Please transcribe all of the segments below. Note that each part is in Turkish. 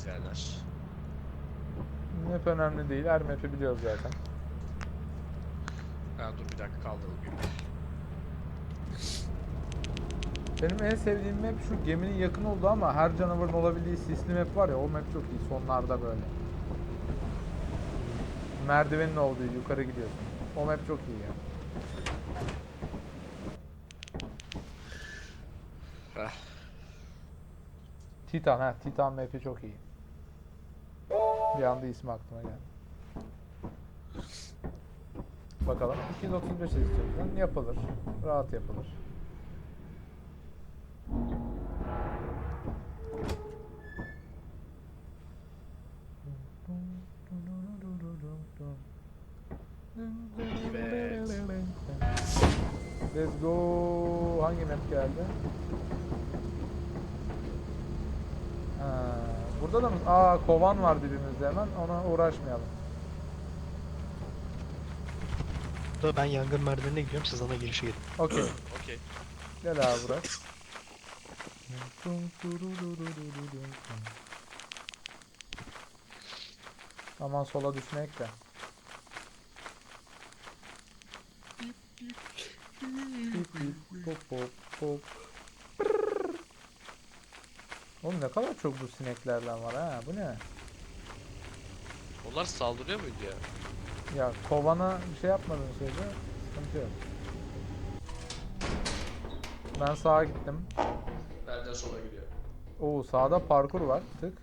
izleyenler. Map önemli değil. Her map'i biliyoruz zaten. Ha dur bir dakika kaldıralım. Benim en sevdiğim map şu geminin yakın olduğu ama her canavarın olabildiği sisli map var ya o map çok iyi sonlarda böyle. Merdivenin olduğu yukarı gidiyorsun. O map çok iyi ya. Heh. Titan ha Titan map'i çok iyi. Bir anda ismi aklıma geldi. Bakalım 235 istiyorsan yapılır. Rahat yapılır. Let's go. Hangi map geldi? Ha, burada da mı? Aa kovan var dibimizde hemen. Ona uğraşmayalım. Da ben yangın merdivenine gidiyorum siz ana girişe gidin. Okey. Okey. Gel abi Burak. Aman sola düşmek de. Bip bip, pop pop pop. Oğlum ne kadar çok bu sineklerden var ha. Bu ne? Onlar saldırıyor muydu ya? Ya kovana bir şey yapmadığın sürece sıkıntı yok. Ben sağa gittim. Benden sola gidiyor. Oo sağda parkur var. Tık.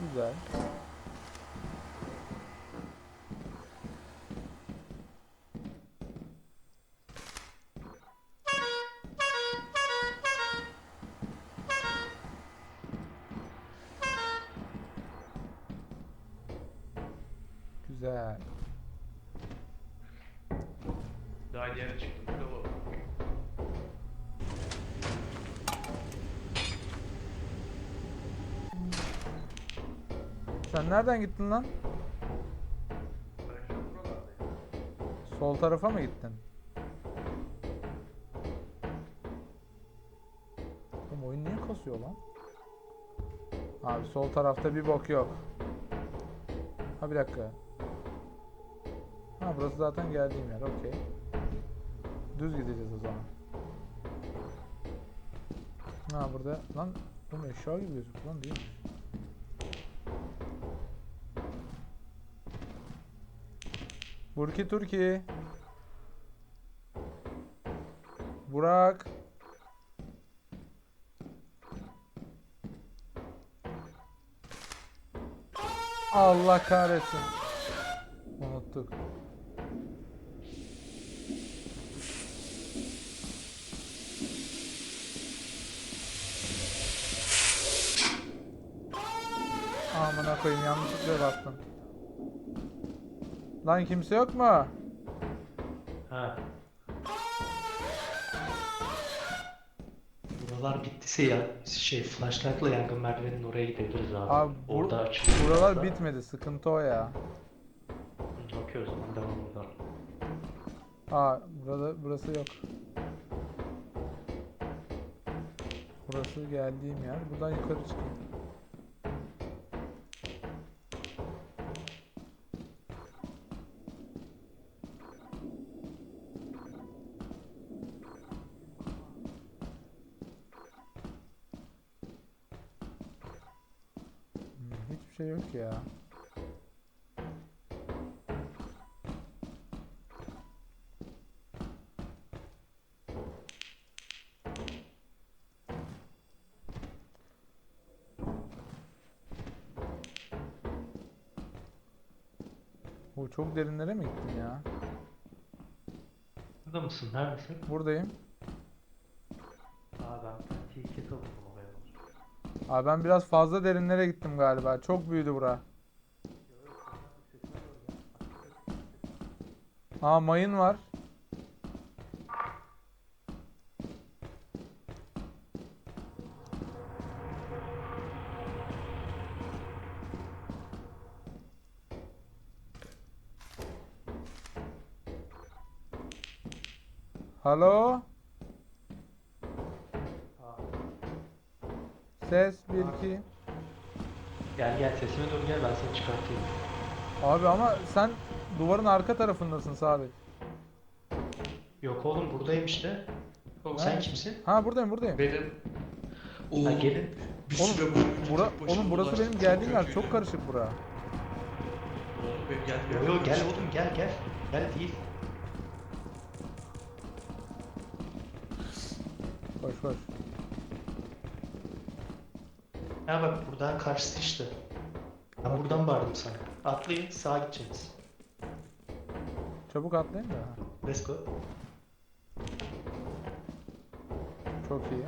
Güzel. Yere çıktım. Bravo. Sen nereden gittin lan? Sol tarafa mı gittin? Oğlum oyun niye kasıyor lan? Abi sol tarafta bir bok yok. Ha bir dakika. Ha burası zaten geldiğim yer. Okey. Düz gideceğiz o zaman. Ha burada lan bu eşya gibi gözüküyor lan değil mi? Burki Turki. Burak. Allah kahretsin. Unuttuk. Amına koyayım yanlışlıkla bastım. Lan kimse yok mu? Ha. Buralar bittiyse ya şey flashlight'la yangın merdivenin oraya gidebiliriz abi. Abi bu- Orada açık. Buralar bitmedi. Sıkıntı o ya. Hı, Okey o zaman devam buradan. Aa burada burası yok. Burası geldiğim yer. Buradan yukarı çıkayım. Yok ya. O çok derinlere mi gittin ya? Burada mısın? Neredesin? Buradayım. Aa ben T2 buldum oraya. Abi ben biraz fazla derinlere gittim galiba. Çok büyüdü bura. Aa mayın var. Halo? Ses 1 2. Gel gel sesime doğru gel ben seni çıkartayım. Abi ama sen duvarın arka tarafındasın Sabit. Yok oğlum buradayım işte. Oğlum Sen Ha. kimsin? Ha buradayım buradayım. Benim... Ha, Oo, gelin. bir Oğlum, süre boyunca Bura, oğlum burası benim geldiğim yer. Çok karışık bura. Oğlum benim geldiğim Yo yer yo çok gel oğlum gel gel. Gel değil. Koş koş. Ha bak buradan karşısı işte. Ben buradan bağırdım sana. Atlayın sağa gideceksiniz. Çabuk atlayın da. Let's go. Çok iyi.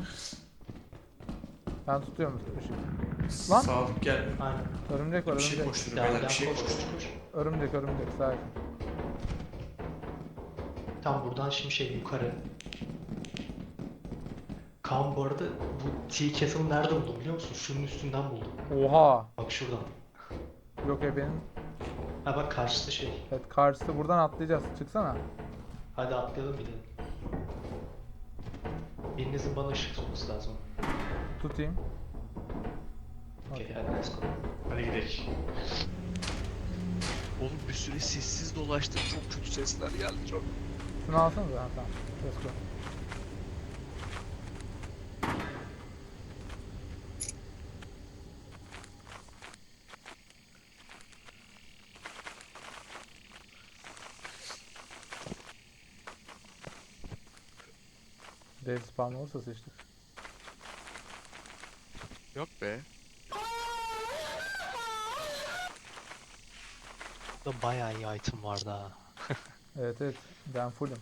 Ben tutuyorum ışık. Lan! Sadık gel. Aynen. Örümcek var Bir şey örümcek. koşturuyor Devam beyler devam bir şey koş koş koşturuyor. koş. Örümcek örümcek sakin. Tam buradan şimdi şey yukarı. Kaan bu arada bu Tea Kettle'ı nerede buldum biliyor musun? Şunun üstünden buldum. Oha! Bak şuradan. Yok e benim. Ha bak karşısı şey. Evet karşısı buradan atlayacağız. Çıksana. Hadi atlayalım gidelim. Birinizin bana ışık tutması lazım. Tutayım. Okey Okey. hadi let's go. Hadi gidelim. Oğlum bir süre sessiz dolaştım. Çok kötü sesler geldi çok. Şunu alsanıza. Ha, tamam. Let's go. Spam olursa sıçtık. Yok be. Burada bayağı iyi item vardı ha. Evet evet. Ben fullüm.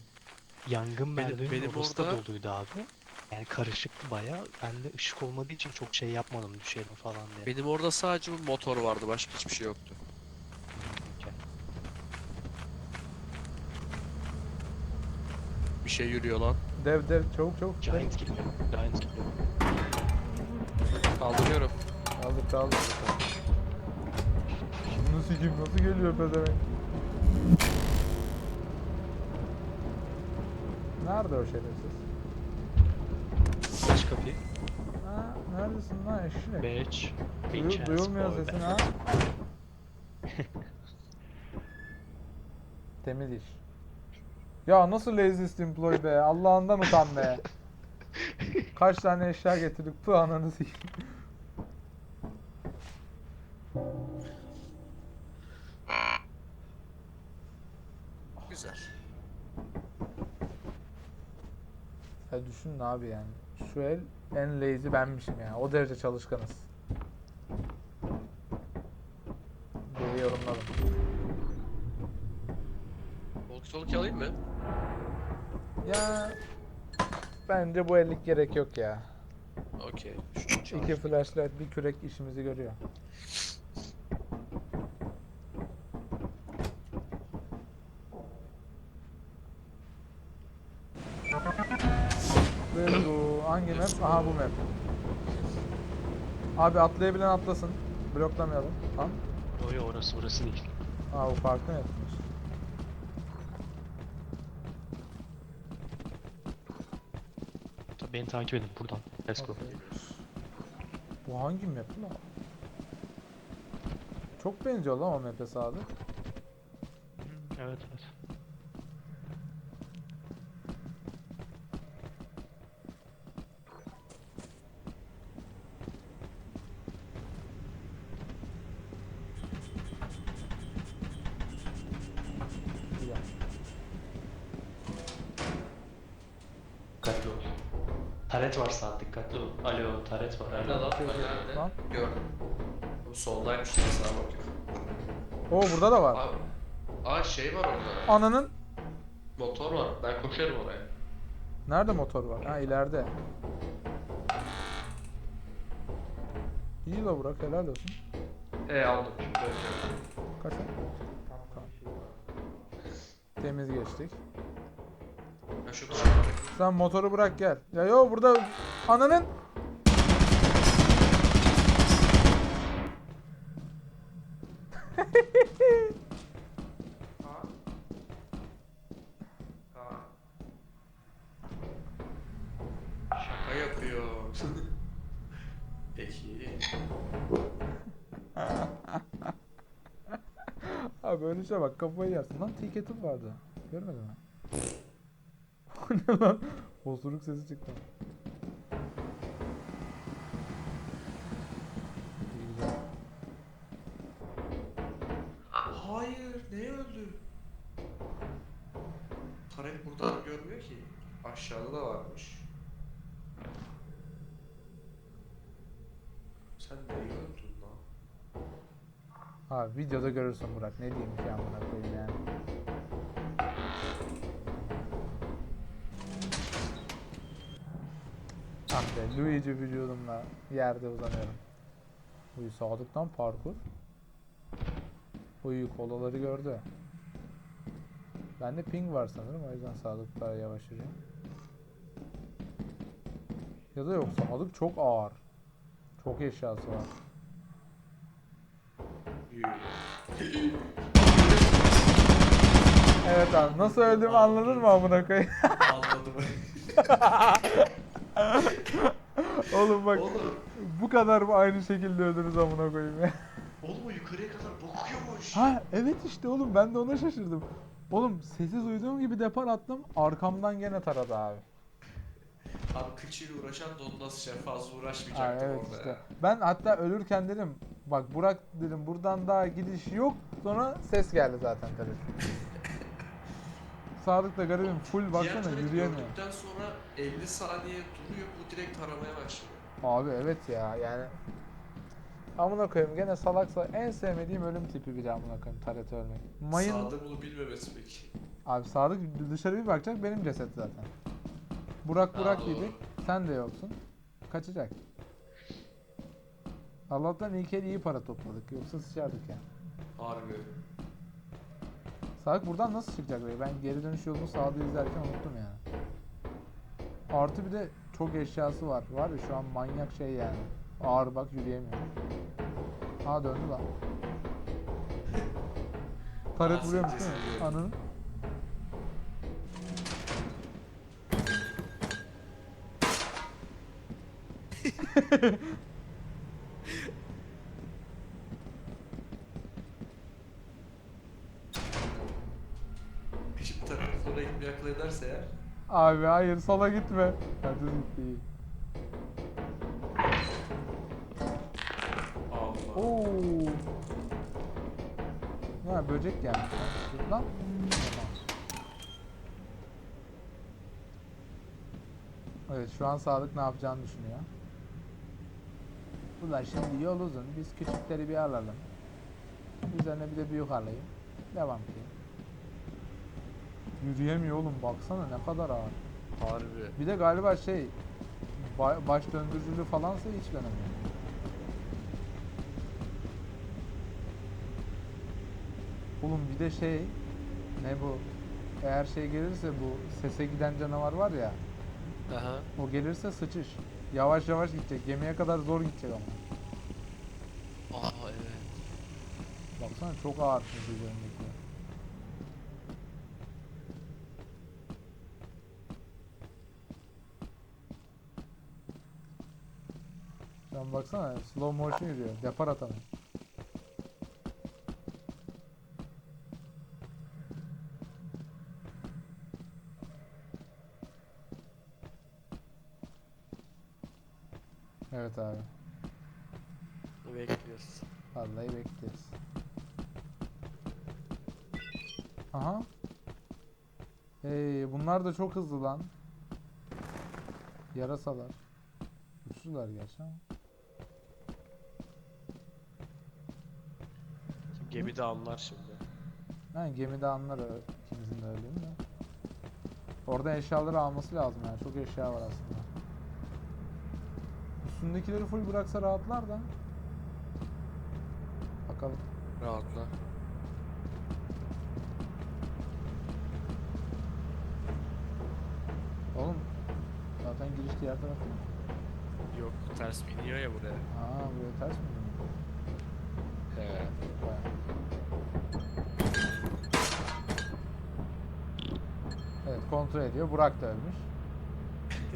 Yangın Benim- merdiveni benim orası da orada- doluydu abi. Yani karışıktı bayağı. Ben de ışık olmadığı için çok şey yapmadım düşerim falan diye. Benim orada sadece bir motor vardı. Başka hiçbir şey yoktu. Bir şey yürüyor lan. Dev dev çabuk çabuk. Giant geliyor. Giant geliyor. Kaldırıyorum. Kaldır kaldır. Bunu sikeyim nasıl geliyor pezevenk? Nerede o şerefsiz? Aç kapıyı. Ha, neredesin lan eşek? Bitch. Duyu- duyulmuyor sesin ha. Temiz iş. Ya nasıl lazy employee be? Allah'ından utan be. Kaç tane eşya getirdik bu ananı sikeyim. Güzel. Ya düşünün abi yani. Şu el en lazy benmişim yani. O derece çalışkanız. Böyle yorumladım. Walkie talkie alayım mı? Ya bence bu ellik gerek yok ya. Okey. İki flashlight bir kürek işimizi görüyor. Ve bu hangi map? Aha bu map. Abi atlayabilen atlasın. Bloklamayalım. Tamam. Yo yo orası orası değil. Aa bu farklı mapmiş. Beni takip edin buradan. Let's go. Okey. Bu hangi map lan? Çok benziyor lan o map'e Sadık. Evet evet. Taret var sağ dikkatli ol. Alo taret var. Nerede Alo. lan? Nerede? Lan. Gördüm. Bu soldaymış. Sağa bakıyorum. Oo burada da var. Abi. Aa şey var orada. Ananın Motor var. Ben koşarım oraya. Nerede motor var? Ha ileride. İyi la Burak helal olsun. E aldım. Şimdi. Kaç? Tamam. Temiz geçtik. Şu. Sen motoru bırak gel. Ya yo burada ananın. Şaka yapıyor. Peki. Abi önüne bak kafayı yersin. Lan tiketim vardı. Görmedin mi? Lan? Osuruk sesi çıktı. Hayır, ne öldü? Tarek buradan görmüyor ki. Aşağıda da varmış. Sen neyi öldün lan? Abi videoda görürsün Burak. Ne diyeyim ki amına koyayım yani. Luigi vücudumla yerde uzanıyorum. Uy Sadık'tan parkur. Uy kolaları gördü. Bende ping var sanırım o yüzden Sadık daha yavaş yürüyor. Ya da yok Sadık çok ağır. Çok eşyası var. Evet abi nasıl öldüğümü anladın mı amına koyayım? Anladım. Oğlum bak Oğlum, bu kadar aynı şekilde öldünüz amına koyayım ya. oğlum o yukarıya kadar bakıyormuş. Ha evet işte oğlum ben de ona şaşırdım. Oğlum sessiz uyuduğum gibi depar attım arkamdan gene taradı abi. Abi kıçıyla uğraşan dondas şey fazla uğraşmayacaktım evet orada işte. ya. Ben hatta ölürken dedim bak Burak dedim buradan daha gidiş yok. Sonra ses geldi zaten tabii. Sadık da garibim full Diğer baksana tarafı yürüyemiyor. gördükten sonra 50 saniye duruyor bu direkt taramaya başlıyor. Abi evet ya yani Amına koyayım gene salaksa en sevmediğim ölüm tipi bir amına koyayım taret ölmek. Mayın Sağda bunu bilmemesi peki. Abi Sadık dışarı bir bakacak benim ceset zaten. Burak Ha, Burak dedik. Sen de yoksun. Kaçacak. Allah'tan ilk el iyi para topladık. Yoksa sıçardık ya. Harbi. Sadık buradan nasıl çıkacak böyle? Ben geri dönüş yolunu sağda izlerken unuttum yani. Artı bir de çok eşyası var. Var ya şu an manyak şey yani. Ağır bak yürüyemiyor. Ha döndü lan. Taret vuruyormuş değil mi? cesedi gördüm. Ananı. Şimdi tarafı sonra gitmeye akıl ederse eğer. Abi hayır sola gitme. Hadi gitti iyi. Allah. Oo. Ha böcek gelmiş. lan. Tamam. Evet şu an Sadık ne yapacağını düşünüyor. Ulan şimdi yol uzun. Biz küçükleri bir alalım. Üzerine bir de büyük alayım. Devam ki. Yürüyemiyor oğlum baksana ne kadar ağır. Harbi. Bir de galiba şey ba- baş döndürücülüğü falansa hiç dönemiyor. Oğlum bir de şey ne bu? Eğer şey gelirse bu sese giden canavar var ya Aha. o gelirse sıçış. Yavaş yavaş gidecek. Gemiye kadar zor gidecek ama. Aa evet. Baksana çok ağır çünkü üzerindeki. Şu an baksana slow motion yürüyor. Depar atamıyor. Evet abi. Bekliyoruz. Vallahi bekleriz. Aha. Hey, bunlar da çok hızlı lan. Yarasalar. Güçlüler gerçi ama. Gemide anlar şimdi. Yani gemide anlar ö- ikimizin de öldüğünü de. Orada eşyaları alması lazım yani. Çok eşya var aslında. Üstündekileri full bıraksa rahatlar da. Bakalım. Rahatla. Oğlum. Zaten giriş diğer tarafta. Yok ters biniyor ya buraya. Aa buraya ters mi dönüyor? He. Vay. Evet kontrol ediyor. Burak da ölmüş.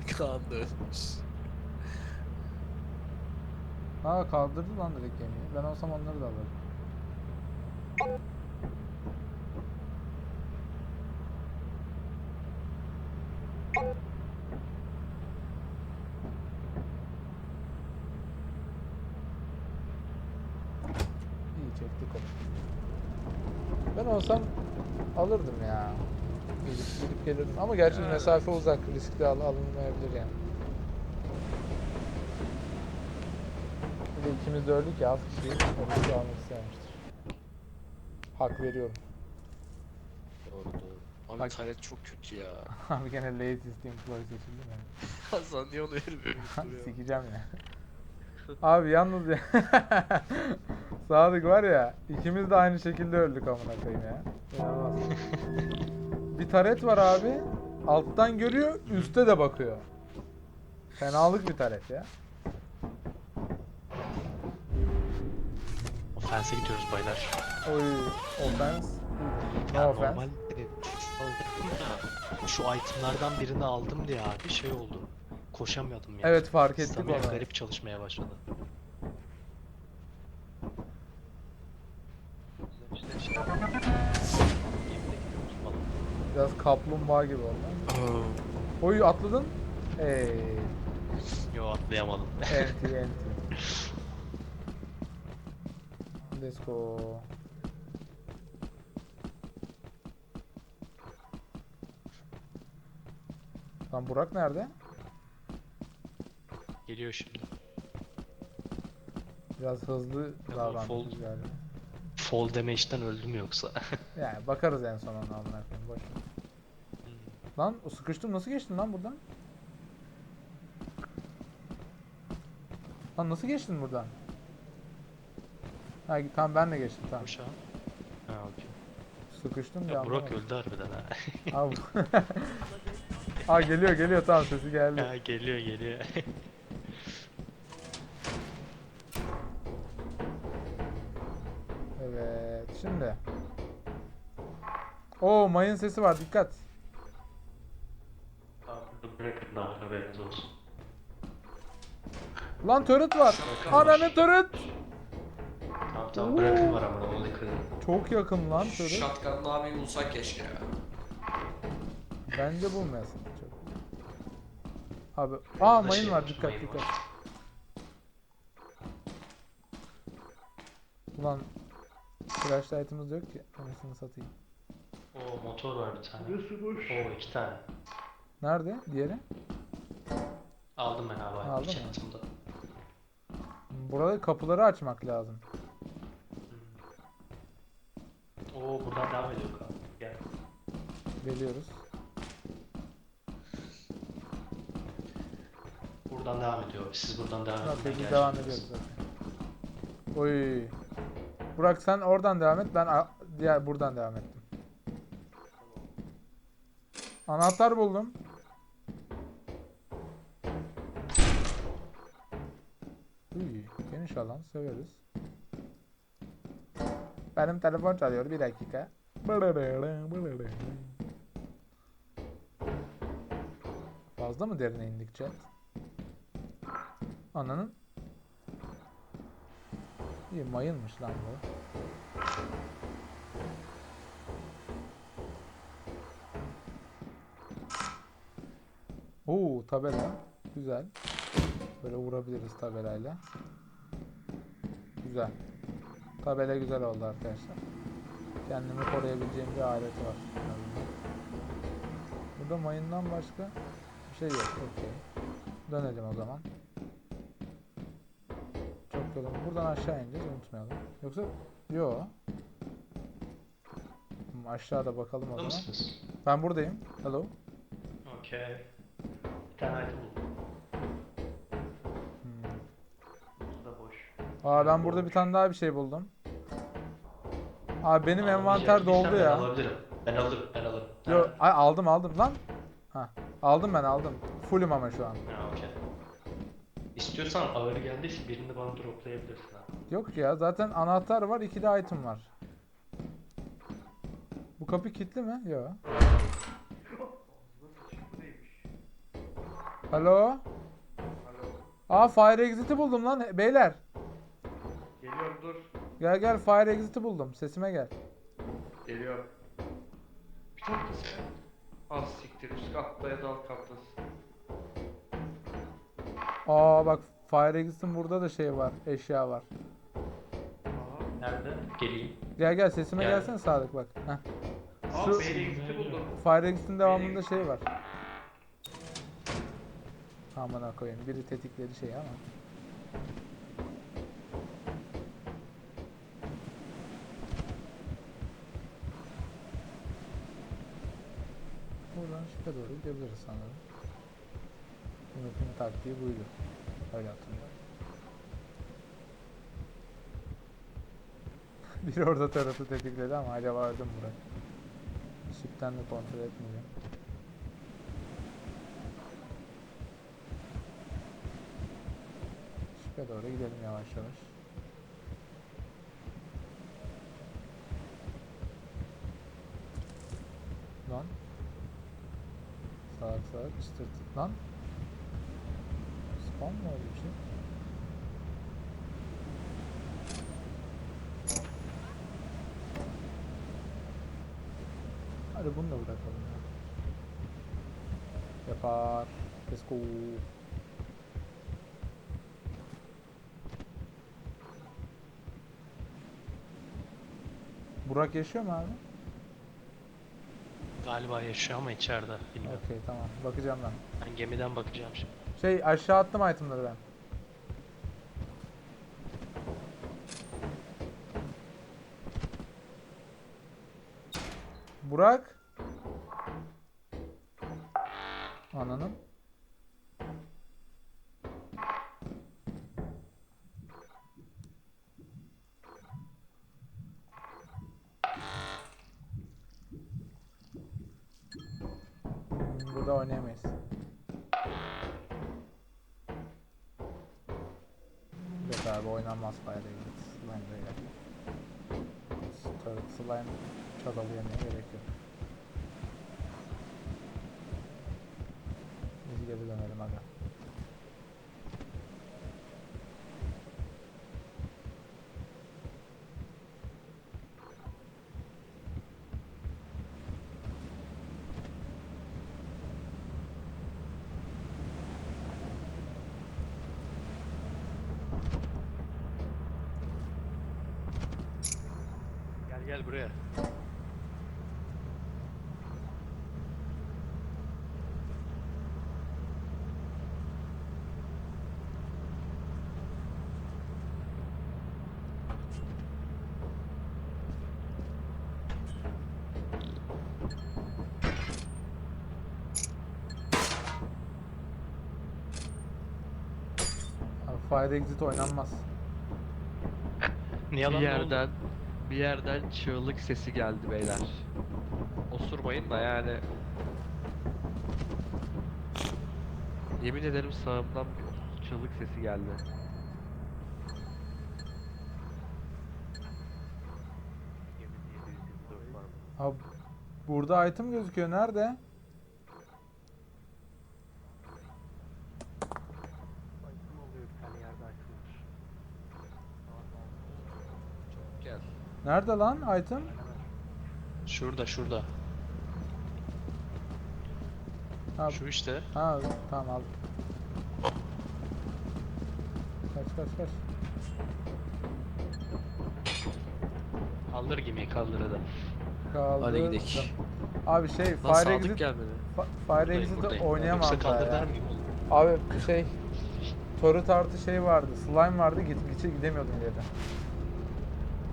Kaan da ölmüş. Aa kaldırdı lan direkt gemiyi. Ben olsam onları da alırım. olsam alırdım ya. Gidip, gidip gelirdim. Ama gerçi Evet. mesafe uzak. Riskli al alınmayabilir yani. Bir de ikimiz de öldük ya az bir şey almak istememiştir. Hak veriyorum. Doğru doğru. Abi Bak- taret çok kötü ya. Abi gene latest employee seçildi mi? Hasan niye onu vermiyor? Sikeceğim ya. Abi yalnız ya. Sadık var ya ikimiz de aynı şekilde öldük amına koyayım ya. İnanılmaz. Bir taret var abi. Alttan görüyor, üste de bakıyor. Fenalık bir taret ya. Offense'e gidiyoruz baylar. Oy, offense. No Ya offense. normal e, şu itemlardan birini aldım diye abi şey oldu. Koşamıyordum yani. Evet fark ettik Stamina onu. garip çalışmaya başladı. Biraz kaplumbağa gibi oldu. Oy atladın. Ey, Yo atlayamadım. enti enti. Let's go. Lan Burak nerede? Geliyor şimdi. Biraz hızlı Ya, davranmış fold. galiba. Fall damage'den öldüm yoksa. Yani bakarız en son ona amına koyayım boş. ver. Lan o sıkıştım nasıl geçtin lan buradan? Lan nasıl geçtin buradan? Ha tamam ben de geçtim tamam. Abi. Ha okey. Sıkıştım Ya ya. Burak öldü harbiden ha. Abi. Aa geliyor geliyor tamam sesi geldi. ha geliyor geliyor. Evet şimdi. Oo mayın sesi var dikkat. Bırakın da haberiniz olsun. Lan turret var. Var. Ananı turret. Tamam tamam bırakın var ama onu kırın. Çok yakın lan turret. Shotgun'lı abiyi bulsak keşke ya. Bence bu mesela çok. Abi aa da mayın şey var dikkat mayın dikkat. var. Ulan flashlight'ımız yok ki. Anasını satayım. Oo motor var bir tane. Oo iki tane. Nerede? Diğeri? Aldım ben abi. Aldın mı? Burada kapıları açmak lazım. Oo buradan devam ediyor abi. Gel. Geliyoruz. Buradan devam ediyor. Siz buradan devam edin. Bak ben biz devam ediyoruz zaten. Oy. Burak sen oradan devam et. Ben diğer buradan devam ettim. Anahtar buldum. Geniş alan severiz. Benim telefon çalıyor bir dakika. Fazla mı derine indik chat? Ananın İyi mayınmış lan bu. Oo tabela. Güzel. Böyle vurabiliriz tabelayla. Güzel. Tabela güzel oldu arkadaşlar. Kendimi koruyabileceğim bir alet var. Burada mayından başka bir şey yok. Okey. Dönelim o zaman. Çok yolum. Buradan aşağı ineceğiz unutmayalım. Yoksa yo. Hmm, Aşağıda bakalım o zaman. mısınız? Ben buradayım. Hello. Okey. Bir tane item buldum. Aa ben burada bir tane daha bir şey buldum. Abi benim Almayacak envanter değilsen doldu Ben ya. alabilirim. Ben alırım. Ben alırım. Yo, Ha. ay, aldım aldım lan. Ha. Aldım ben aldım. Fullüm ama şu an. Ha okey. İstiyorsan ağır geldiyse birini bana droplayabilirsin abi. Yok ya zaten anahtar var iki de item var. Bu kapı kilitli mi? Yok. Alo. Aa fire exit'i buldum lan beyler. Geliyorum dur. Gel gel fire exit'i buldum. Sesime gel. Geliyorum. Bir tanesi. Az siktir üst katta ya da alt kattasın. Aa bak fire exit'in burada da şey var. Eşya var. Aha. Nerede? Geleyim. Gel gel sesime Gel. gelsene Sadık bak. Heh. Aa Şu- buldum. Fire Exit'in devamında şey var. Aman koyayım. Biri tetikledi şey ama. Buradan şıka doğru gidebiliriz sanırım. Umut'un taktiği buydu. Öyle hatırlıyorum. Biri orada tarafı tetikledi ama öldü mü Burak? Şipten de kontrol etmeyeceğim. Şıka doğru gidelim yavaş yavaş. Lan. Sağ çıtırtık lan. Spam mı oldu bir şey? Hadi bunu da bırakalım ya. Yapar. Let's go. Burak yaşıyor mu abi? Galiba yaşıyor ama içeride. Bilmiyorum. Okey tamam. Bakacağım ben. Ben gemiden bakacağım şimdi. Şey aşağı attım itemları ben. Burak. Ananın. Çadalı yemeye gerek yok. Biz geri dönelim aga. Gel buraya. Fire Exit oynanmaz. Niye Bir lan ne oldu? yerden bir yerden çığlık sesi geldi beyler. Osurmayın da yani. Yemin ederim sağımdan bir çığlık sesi geldi. Abi burada item gözüküyor. Nerede? Nerede lan item? Şurada şurada. Ha, Şu işte. ha tamam al. Kaç kaç kaç. Kaldır gemiyi kaldır hadi. Kaldı. Hadi gidelim. Abi şey Lan Fire Sadık Exit gelmedi. Fa- Fire Buradayım, Exit'i buradayım. oynayamam Yoksa daha kaldır ya. oğlum? Abi şey Torut artı şey vardı. Slime vardı. Git git gidemiyordum ileri.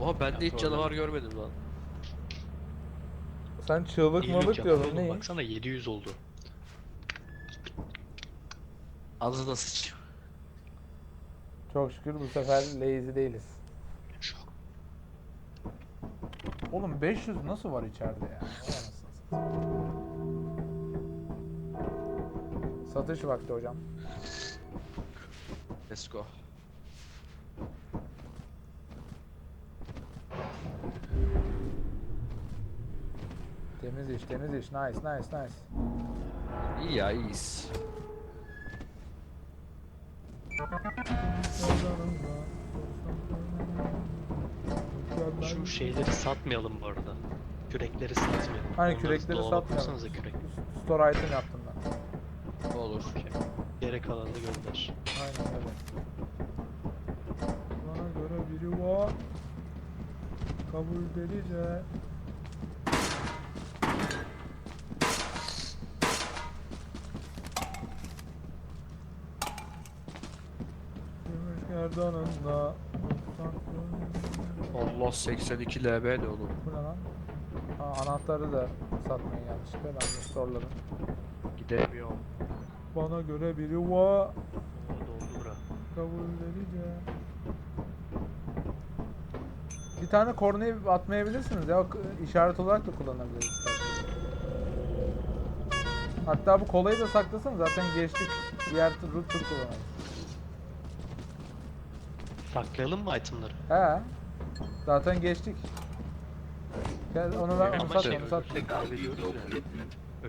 Oha ben de hiç canavar görmedim lan. Sen çığlık malık diyordun. Ne? Baksana 700 oldu. Ağzına sıç. Çok şükür bu sefer lazy değiliz. Oğlum 500 nasıl var içeride ya? Satış vakti hocam. Let's go. Temiz iş, temiz iş. Nice, nice, nice. İyi ya iyiyiz. Şu şeyleri satmayalım bu arada. Kürekleri satmayalım. Hani Onları kürekleri satmayalım. kürek. Store item yaptım ben. Olur. Geri kalanını gönder. Aynen öyle. Bana göre biri var. Kabul. Gümüş gerdanında Allah 82 LB ne oğlum? Bu ne lan? Ha, anahtarı da satmayın yanlışlıkla ben de store'ladım. Gidemiyorum. Bana göre biri va Oo, doldu bura. kabul delice. Bir tane korneyi atmayabilirsiniz ya işaret olarak da kullanabiliriz. Hatta bu kolayı da saklasın zaten geçtik diğer tur, tur kullanırız. Saklayalım mı itemları? He. Zaten geçtik. Gel onu ver, onu Ama sat, şey, onu sat. ölürsek kaybediyoruz ya.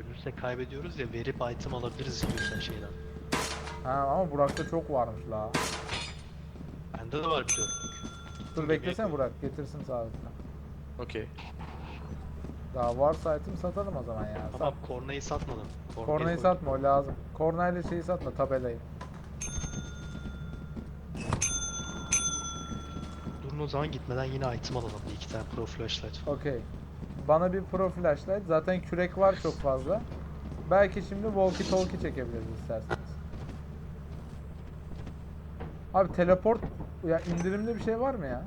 Ölürsek kaybediyoruz ya verip item alabiliriz istiyorsan şeyden. Ha ama Burak'ta çok varmış la. Bende de var bir dörtlük. Dur beklesene Burak, getirsin sağlıkla. Okey. Daha varsa item satalım o zaman ya. Tamam kornayı satmadım. Kornayı satma o lazım. Kornayla şeyi satma tabelayı. Durun o zaman gitmeden yine item alalım. Bir iki tane pro flashlight. Okey. Bana bir pro flashlight. Zaten kürek var çok fazla. Belki şimdi walkie talkie çekebiliriz isterseniz. Abi teleport ya indirimli bir şey var mı ya?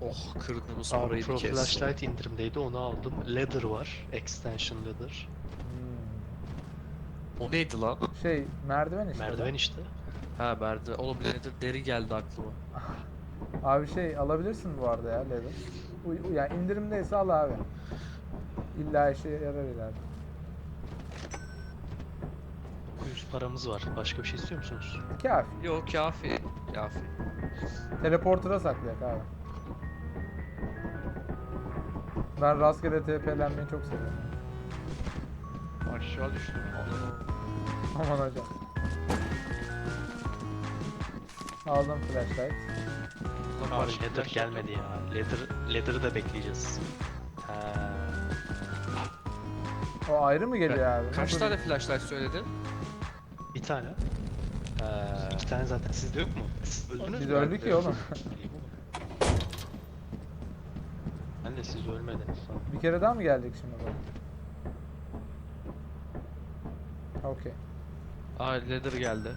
Oh kırdığımız Abi parayı pro bir kes. flashlight indirimdeydi onu aldım. Ladder var. Extension ladder. Hmm. O neydi lan? Şey merdiven işte. Merdiven işte. Ha merdiven. Oğlum nedir deri geldi aklıma. Abi şey alabilirsin bu arada ya leather. Uy- uy- yani indirimdeyse al abi. İlla işe yarar ileride. 900 paramız var. Başka bir şey istiyor musunuz? Kafi. Yok kafi. Kafi. Teleporter'a saklayak abi. Ben rastgele TP'lenmeyi çok seviyorum. Aşağı düştüm. Aman hocam. Aldım flashlight. Ulan Abi gelmedi ya. Ladder, ladder'ı da bekleyeceğiz. Ha. O ayrı mı geliyor abi? Kaç Nasıl- tane flashlight söyledin? Bir tane. Ha. İki tane zaten. Sizde yok mu? Siz öldünüz Biz mü? öldük ya oğlum. Ben de siz ölmediniz. Bir kere daha mı geldik şimdi buraya? Okey. Aa ladder geldi.